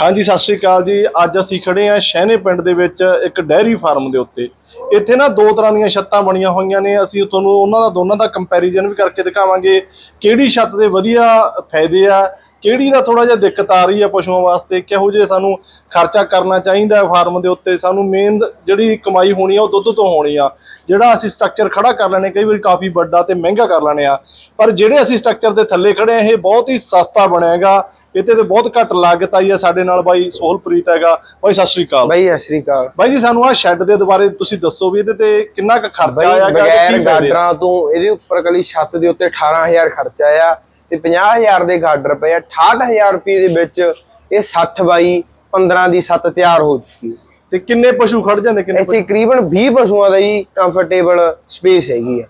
ਹਾਂਜੀ, ਸਤਿ ਸ਼੍ਰੀ ਅਕਾਲ ਜੀ। ਅੱਜ ਅਸੀਂ ਖੜੇ ਆ ਸ਼ਹਿਨੇ ਪਿੰਡ ਦੇ ਵਿੱਚ ਇੱਕ ਡੈਰੀ ਫਾਰਮ ਦੇ ਉੱਤੇ। ਇੱਥੇ ਨਾ ਦੋ ਤਰ੍ਹਾਂ ਦੀਆਂ ਛੱਤਾਂ ਬਣੀਆਂ ਹੋਈਆਂ ਨੇ। ਅਸੀਂ ਤੁਹਾਨੂੰ ਉਹਨਾਂ ਦਾ, ਦੋਨਾਂ ਦਾ ਕੰਪੈਰੀਜ਼ਨ ਵੀ ਕਰਕੇ ਦਿਖਾਵਾਂਗੇ ਕਿਹੜੀ ਛੱਤ ਦੇ ਵਧੀਆ ਫਾਇਦੇ ਆ, ਕਿਹੜੀ ਦਾ ਥੋੜਾ ਜਿਹਾ ਦਿੱਕਤ ਆ ਰਹੀ ਆ ਪਸ਼ੂਆਂ ਵਾਸਤੇ, ਕਿਹੋ ਜਿਹੇ ਸਾਨੂੰ ਖਰਚਾ ਕਰਨਾ ਚਾਹੀਦਾ ਫਾਰਮ ਦੇ ਉੱਤੇ। ਸਾਨੂੰ ਮੇਨ ਜਿਹੜੀ ਕਮਾਈ ਹੋਣੀ ਆ, ਉਹ ਦੁੱਧ ਤੋਂ ਹੋਣੀ ਆ। ਜਿਹੜਾ ਅਸੀਂ ਸਟਰਕਚਰ ਖੜਾ ਕਰ ਲੈਣੇ ਕਈ ਵਾਰੀ ਕਾਫੀ ਵੱਡਾ ਤੇ ਮਹਿੰਗਾ ਕਰ ਲੈਣੇ ਆ ਪਰ ਜਿਹੜੇ ਅਸੀਂ ਸਟਰਕਚਰ ਦੇ ਥੱਲੇ ਖੜੇ ਆ ਇਹ ਬਹੁਤ ਹੀ ਸਸਤਾ ਬਣਿਆਗਾ ਇੱਥੇ ਤੇ ਬਹੁਤ ਘੱਟ ਲਾਗਤ ਆਈ ਆ ਸਾਡੇ ਨਾਲ ਬਾਈ ਸੋਹਲਪ੍ਰੀਤ ਹੈਗਾ। ਬਾਈ ਸਤਿ ਸ਼੍ਰੀ ਅਕਾਲ। ਬਈ ਸਤਿ ਸ੍ਰੀ ਅਕਾਲ। ਬਾਈ ਜੀ ਸਾਨੂੰ ਆ ਸ਼ੈੱਡ ਦੇ ਦੁਬਾਰੇ ਤੁਸੀਂ ਦੱਸੋ ਵੀ ਇਹਦੇ ਤੇ ਕਿੰਨਾ ਕੁ ਖਰਚਾ ਆਇਆ ਬਗੈਰ ਗਾਡਰਾਂ ਤੋਂ ਇਹਦੇ ਉੱਪਰ ਕਲੀ ਛੱਤ ਦੇ ਉੱਤੇ 18000 ਖਰਚਾ ਆ ਤੇ 50000 ਦੇ ਗਾਡਰ ਪਏ ਆ। 68000 ਰੁਪਏ ਦੇ ਵਿੱਚ ਇਹ 60 ਬਾਈ 15 ਦੀ ਛੱਤ ਤਿਆਰ ਹੋ ਚੁੱਕੀ ਹੈ। ਤੇ ਕਿੰਨੇ ਪਸ਼ੂ ਖੜ ਜਾਂਦੇ ਕਿੰਨੇ ਇੱਥੇ ਤਕਰੀਬਨ 20 ਪਸ਼ੂਆਂ ਦਾ ਹੀ ਕੰਫਰਟੇਬਲ ਸਪੇਸ ਹੈਗੀ ਆ।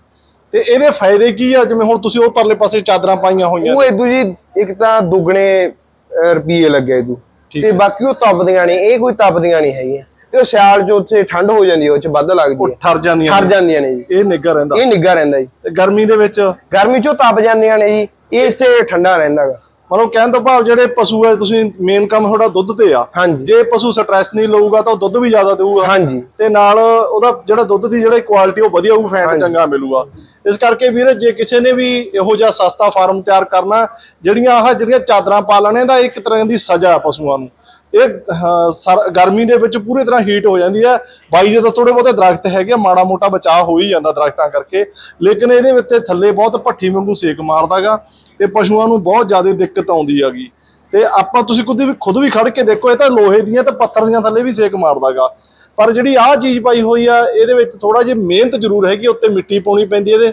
ਤੇ ਇਹਦੇ ਫਾਇਦੇ ਕੀ ਆ? ਜਿਵੇਂ ਹੁਣ ਤੁਸੀਂ ਉਹ ਪਰਲੇ ਪਾਸੇ ਚਾਦਰਾਂ ਪਾਈਆਂ ਹੋਈਆਂ ਉਹ ਇਦੂ ਜੀ ਇੱਕ ਤਾਂ ਦੁੱਗਣੇ ਅਹ, ਰੁਪਈਏ ਲੱਗੇ ਇਦੂ ਤੇ ਬਾਕੀ ਉਹ ਤਪਦੀਆਂ ਨਹੀਂ ਇਹ ਕੋਈ ਤਪਦੀਆਂ ਨਹੀਂ ਹੈਗੀਆਂ। ਤੇ ਉਹ ਸਿਆਲ ਚ ਉੱਥੇ ਠੰਡ ਹੋ ਜਾਂਦੀ ਉਹ ਚ ਵੱਧ ਲੱਗਦੀ ਹੈ ਠਰ ਜਾਂਦੀਆਂ ਠਰ। ਜਾਂਦੀਆਂ ਨੇ ਜੀ। ਇਹ ਨਿੱਘਾ ਰਹਿੰਦਾ। ਇਹ ਨਿੱਗਾ ਰਹਿੰਦਾ ਜੀ। ਤੇ ਗਰਮੀ ਦੇ ਵਿੱਚ? ਗਰਮੀ ਚੋਂ ਤਪ ਜਾਂਦੀਆਂ ਨੇ ਜੀ। ਇਹ ਇੱਥੇ ਠੰਡਾ ਰਹਿੰਦਾ ਗਾ। ਮਤਲਬ ਕਹਿਣ ਤੋਂ ਭਾਵ ਜਿਹੜੇ ਪਸ਼ੂ ਆ ਤੁਸੀਂ ਮੇਨ ਕੰਮ ਤੁਹਾਡਾ ਦੁੱਧ ਤੇ ਆ। ਹਾਂਜੀ। ਜੇ ਪਸ਼ੂ ਸਟ੍ਰੈਸ ਨਹੀਂ ਲਊਗਾ ਤਾਂ ਉਹ ਦੁੱਧ ਵੀ ਜ਼ਿਆਦਾ ਦੇਊਗਾ। ਹਾਂਜੀ। ਤੇ ਨਾਲ ਉਹਦਾ ਜਿਹੜਾ ਦੁੱਧ ਦੀ ਜਿਹੜੀ ਕੁਆਲਿਟੀ ਉਹ ਵਧੀਆ ਹੋਊ ਫੈਟ ਚੰਗਾ ਮਿਲੂਗਾ। ਇਸ ਕਰਕੇ ਵੀਰੇ ਜੇ ਕਿਸੇ ਨੇ ਵੀ ਇਹੋ ਜਿਹਾ ਸਸਤਾ ਫਾਰਮ ਤਿਆਰ ਕਰਨਾ ਜਿਹੜੀਆਂ ਆਹ ਜਿਹੜੀਆਂ ਚਾਦਰਾਂ ਪਾ ਲੈਣੇ ਦਾ ਇੱਕ ਤਰ੍ਹਾਂ ਦੀ ਸਜ਼ਾ ਪਸ਼ੂਆਂ ਨੂੰ। ਇਹ ਸਰ- ਗਰਮੀ ਦੇ ਵਿੱਚ ਪੂਰੀ ਤਰ੍ਹਾਂ ਹੀਟ ਹੋ ਜਾਂਦੀ ਹੈ। ਬਾਈ ਦੇ ਤਾਂ ਥੋੜੇ ਬਹੁਤੇ ਦਰਖਤ ਹੈਗੇ ਆ, ਮਾੜਾ ਮੋਟਾ ਬਚਾਅ ਹੋ ਹੀ ਜਾਂਦਾ ਦਰਖਤਾਂ ਕਰਕੇ। ਲੇਕਿਨ ਇਹਦੇ ਵਿੱਚ ਥੱਲੇ ਬਹੁਤ ਭੱਠੀ ਵਾਂਗੂ ਸੇਕ ਮਾਰਦਾਗਾ ਤੇ ਪਸ਼ੂਆਂ ਨੂੰ ਬਹੁਤ ਜ਼ਿਆਦਾ ਦਿੱਕਤ ਆਉਂਦੀ ਹੈਗੀ। ਤੇ ਆਪਾਂ ਤੁਸੀਂ ਖੁਦ ਵੀ ਖੁਦ ਵੀ ਖੜ ਕੇ ਦੇਖੋ ਇਹ ਤਾਂ ਲੋਹੇ ਦੀਆਂ ਤੇ ਪੱਥਰ ਦੀਆਂ ਥੱਲੇ ਵੀ ਸੇਕ ਮਾਰਦਾਗਾ। ਪਰ ਜਿਹੜੀ ਆਹ ਚੀਜ਼ ਪਾਈ ਹੋਈ ਆ ਇਹਦੇ ਵਿੱਚ ਥੋੜਾ ਜਿਹਾ ਮਿਹਨਤ ਜ਼ਰੂਰ ਹੈਗੀ ਉੱਤੇ ਮਿੱਟੀ ਪਾਉਣੀ ਪੈਂਦੀ ਹੈ ਇਹਦੇ।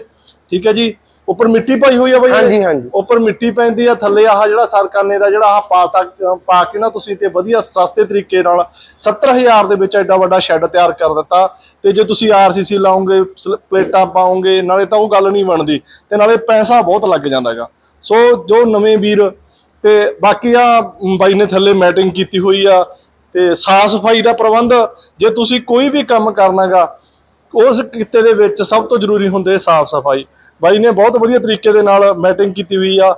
ਠੀਕ ਹੈ ਜੀ? ਉੱਪਰ ਮਿੱਟੀ ਪਾਈ ਹੋਈ ਆ ਬਾਈ? ਹਾਂਜੀ ਹਾਂਜੀ। ਉੱਪਰ ਮਿੱਟੀ ਪੈਂਦੀ ਆ ਥੱਲੇ ਆਹ ਜਿਹੜਾ ਸਰਕਾਨੇ ਦਾ ਜਿਹੜਾ ਆਹ ਪਾ ਸਕ ਪਾ ਕੇ ਨਾ ਤੁਸੀਂ ਤੇ ਵਧੀਆ ਸਸਤੇ ਤਰੀਕੇ ਨਾਲ 70000 ਦੇ ਵਿੱਚ ਐਡਾ ਵੱਡਾ ਸ਼ੈੱਡ ਤਿਆਰ ਕਰ ਦਿੱਤਾ। ਤੇ ਜੇ ਤੁਸੀਂ ਆਰਸੀਸੀ ਸਲ- ਪਲੇਟਾਂ ਪਾਓਗੇ ਨਾਲੇ ਤਾਂ ਉਹ ਗੱਲ ਨਹੀਂ ਬਣਦੀ ਤੇ ਨਾਲੇ ਪੈਸਾ ਬਹੁਤ ਲੱਗ ਜਾਂਦਾ ਹੈਗਾ। ਸੋ ਜੋ ਨਵੇਂ ਵੀਰ ਤੇ ਬਾਕੀ ਆ ਬਾਈ ਨੇ ਥੱਲੇ ਮੈਟਿੰਗ ਕੀਤੀ ਹੋਈ ਆ ਤੇ ਸਾਫ਼ ਸਫ਼ਾਈ ਦਾ ਪ੍ਰਬੰਧ ਜੇ ਤੁਸੀਂ ਕੋਈ ਵੀ ਕੰਮ ਕਰਨਾਗਾ ਉਸ ਕਿੱਤੇ ਦੇ ਵਿੱਚ ਸਭ ਤੋਂ ਜ਼ਰੂਰੀ ਹੁੰਦੇ ਸਾਫ਼ ਸਫ਼ਾਈ ਬਾਈ ਨੇ ਬਹੁਤ ਵਧੀਆ ਤਰੀਕੇ ਦੇ ਨਾਲ ਮੈਟਿੰਗ ਕੀਤੀ ਹੋਈ ਆ।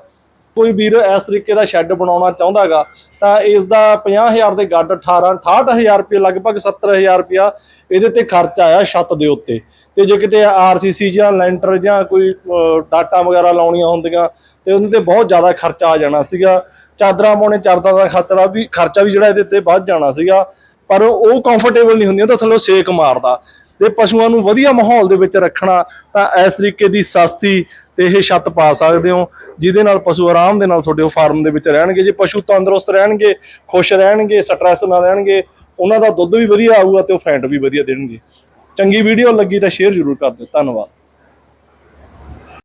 ਕੋਈ ਵੀਰ ਇਸ ਤਰੀਕੇ ਦਾ ਸ਼ੈੱਡ ਬਣਾਉਣਾ ਚਾਹੁੰਦਾਗਾ ਤਾਂ ਇਸ ਦਾ 50000 ਦੇ ਗੱਡ 18 68000 ਰੁਪਏ ਲਗਭਗ 70000 ਰੁਪਇਆ ਇਹਦੇ ਤੇ ਖਰਚ ਆਇਆ ਛੱਤ ਦੇ ਉੱਤੇ। ਤੇ ਜੇ ਕਿਤੇ ਆਰਸੀਸੀ ਜਾਂ ਲੈਂਟਰ ਜਾਂ ਕੋਈ ਅਹ, ਡਾਟਾ ਵਗੈਰਾ ਲਾਉਣੀਆਂ ਹੁੰਦੀਆਂ ਤੇ ਉਹਦੇ ਤੇ ਬਹੁਤ ਜ਼ਿਆਦਾ ਖਰਚਾ ਆ ਜਾਣਾ ਸੀਗਾ। ਚਾਦਰਾਂ ਪਾਉਣੇ ਚਾਦਰਾਂ ਦਾ ਖਰਚਾ ਵੀ ਖਰਚਾ ਵੀ ਜਿਹੜਾ ਇਹਦੇ ਤੇ ਵੱਧ ਜਾਣਾ ਸੀਗਾ। ਪਰ ਉਹ ਕੰਫਰਟੇਬਲ ਨਹੀਂ ਹੁੰਦੀਆਂ, ਤਾਂ ਥੱਲੋਂ ਸੇਕ ਮਾਰਦਾ। ਤੇ ਪਸ਼ੂਆਂ ਨੂੰ ਵਧੀਆ ਮਾਹੌਲ ਦੇ ਵਿੱਚ ਰੱਖਣਾ, ਤਾਂ ਇਸ ਤਰੀਕੇ ਦੀ ਸਸਤੀ ਤੇ ਇਹ ਛੱਤ ਪਾ ਸਕਦੇ ਹੋ, ਜਿਹਦੇ ਨਾਲ ਪਸ਼ੂ ਆਰਾਮ ਦੇ ਨਾਲ ਤੁਹਾਡੇ ਫਾਰਮ ਦੇ ਵਿੱਚ ਰਹਿਣਗੇ। ਜੇ ਪਸ਼ੂ ਤੰਦਰੁਸਤ ਰਹਿਣਗੇ, ਖੁਸ਼ ਰਹਿਣਗੇ ਸਟ੍ਰੈਸ ਨਾ ਰਹਿਣਗੇ, ਉਹਨਾਂ ਦਾ ਦੁੱਧ ਵੀ ਵਧੀਆ ਆਊਗਾ ਤੇ ਉਹ ਫੈਂਟ ਵੀ ਵਧੀਆ ਦੇਣਗੇ। ਚੰਗੀ ਵੀਡੀਓ ਲੱਗੀ ਤਾਂ ਸ਼ੇਅਰ ਜ਼ਰੂਰ ਕਰ ਦਿਓ। ਧੰਨਵਾਦ।